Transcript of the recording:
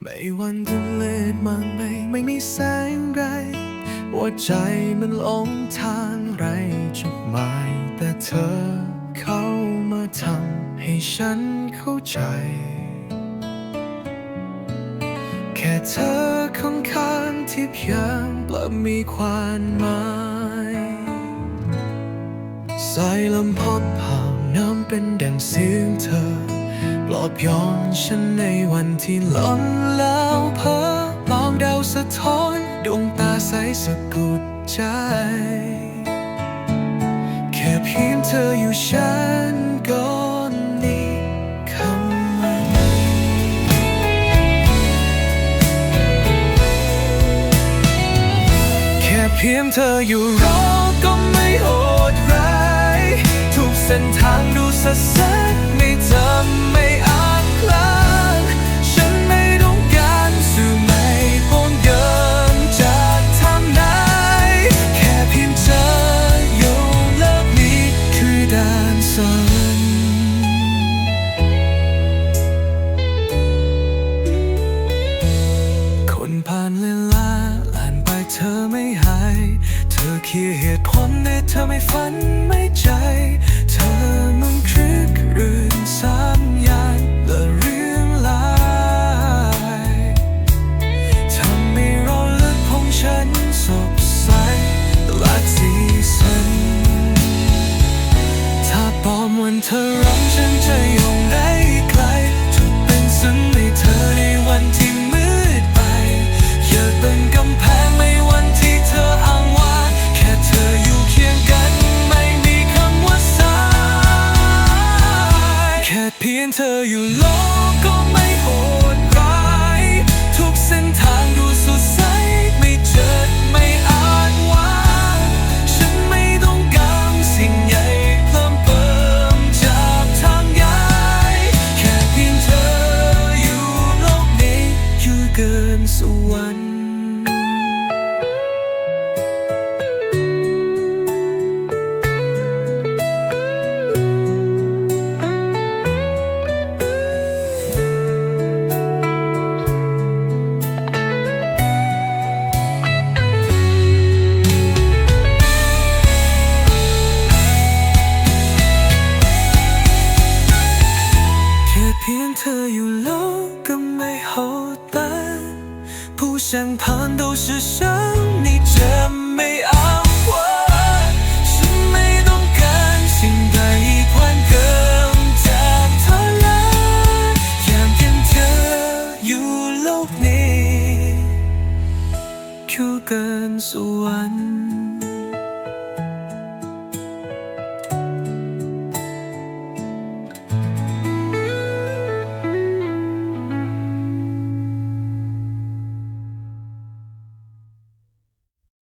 ไม่วันจะเลืดมากไม่ไม่มีแสงไรว่าใจมันหลงทางไรจุดหมายแต่เธอเข้ามาทำให้ฉันเข้าใจ แค่เธอข้างข้างที่เพียงปลับมีความหมายสายลมพัดผ่านน้ำเป็นดังเสียงเธอ ลอบโยนฉันในวันที่ล้นแล้วเพ้อมองดาวสะท้อนดวงตาใสสะกุดใจ แค่เพียงเธออยู่ฉันก็นี้คำว่าแค่เพียงเธออยู่รอก็ไม่โหดร้ายทุกเส้นทางดูสดใส เกียร์เหตุผลแต่เธอไม่ฝันไม่ใจ เธอมันครึกรื่นสามอย่างและเรื่องลายทำให้เราเลือกของฉันสดใสตลอดสีสันถ้าปอมวันเธอร้องฉันจะย แค่เพียงเธออยู่โลกก็ไม่好淡，不想盼都是想你这没安稳。是没动感情的一款更加贪婪，让人เธออยู่โลกนี้คือเกินสวรรค์